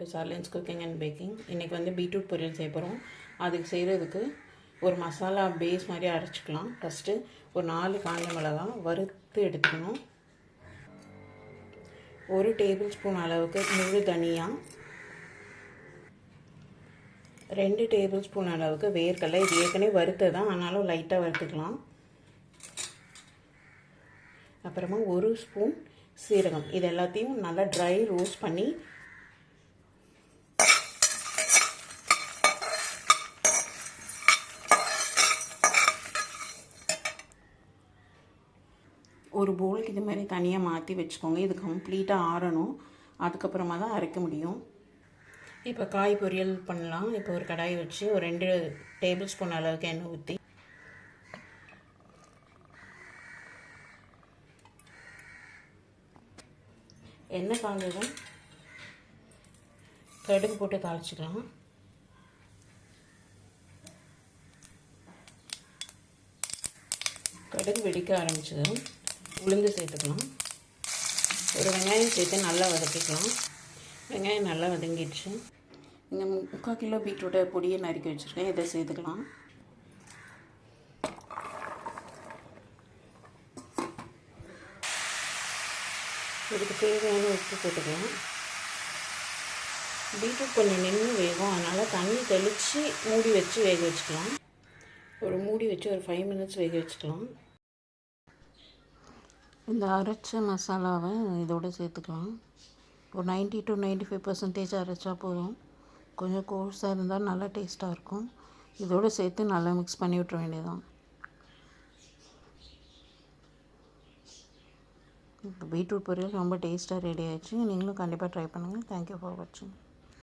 To Charlin's cooking and baking இன்றைக்கி வந்து beetroot பொரியல் செய்ய போகிறோம் அதுக்கு செய்கிறதுக்கு ஒரு மசாலா பேஸ் மாதிரி அரைச்சிக்கலாம். ஃபஸ்ட்டு ஒரு நாலு காஞ்ச மிளகா வறுத்து எடுத்துக்கணும். ஒரு டேபிள் ஸ்பூன் அளவுக்கு முழு தனியா ரெண்டு டேபிள் ஸ்பூன் அளவுக்கு வேர்க்கடலை. இது ஏற்கனவே வறுத்து தான். ஆனாலும் லைட்டாக வறுத்துக்கலாம். அப்புறமா ஒரு ஸ்பூன் சீரகம். இது எல்லாத்தையும் நல்லா ட்ரை ரோஸ்ட் பண்ணி ஒரு போலுக்கு இது மாதிரி தனியாக மாற்றி வச்சுக்கோங்க. இது கம்ப்ளீட்டாக ஆறணும். அதுக்கப்புறமா தான் அரைக்க முடியும். இப்போ காய் பொரியல் பண்ணலாம். இப்போ ஒரு கடாய் வச்சு ஒரு ரெண்டு டேபிள் ஸ்பூன் அளவுக்கு எண்ணெய் ஊற்றி எண்ணெய் காஞ்சதும் கடுகு போட்டு தாளிச்சிக்கலாம். கடுகு வெடிக்க ஆரம்பிச்சதும் உளுந்து சேர்த்துக்கலாம். ஒரு வெங்காயம் சேர்த்து நல்லா வதக்கிக்கலாம். வெங்காயம் நல்லா வதங்கிடுச்சு. இங்கே முக்கால் கிலோ பீட்ரூட்டை பொடியை நறுக்கி வச்சுருக்கேன். இதை சேர்த்துக்கலாம். இதுக்கு தேவையான உப்பு போட்டுக்கலாம். பீட்ரூட் கொஞ்சம் நின்று வேகும். அதனால் தண்ணி தெளித்து மூடி வச்சு வேக வச்சுக்கலாம். ஒரு மூடி வச்சு ஒரு ஃபைவ் மினிட்ஸ் வேக வச்சுக்கலாம். இந்த அரைச்ச மசாலாவை இதோடு சேர்த்துக்கலாம். ஒரு ninety to ninety five percentage அரைச்சா போதும். கொஞ்சம் கோர்ஸாக இருந்தால் நல்லா டேஸ்ட்டாக இருக்கும். இதோடு சேர்த்து நல்லா மிக்ஸ் பண்ணி விட்ற வேண்டியதான் இப்போ பீட்ரூட் பொரியல் ரொம்ப டேஸ்ட்டாக ரெடி ஆயிடுச்சு. நீங்களும் கண்டிப்பாக ட்ரை பண்ணுங்கள் தேங்க்யூ ஃபார் வாட்சிங்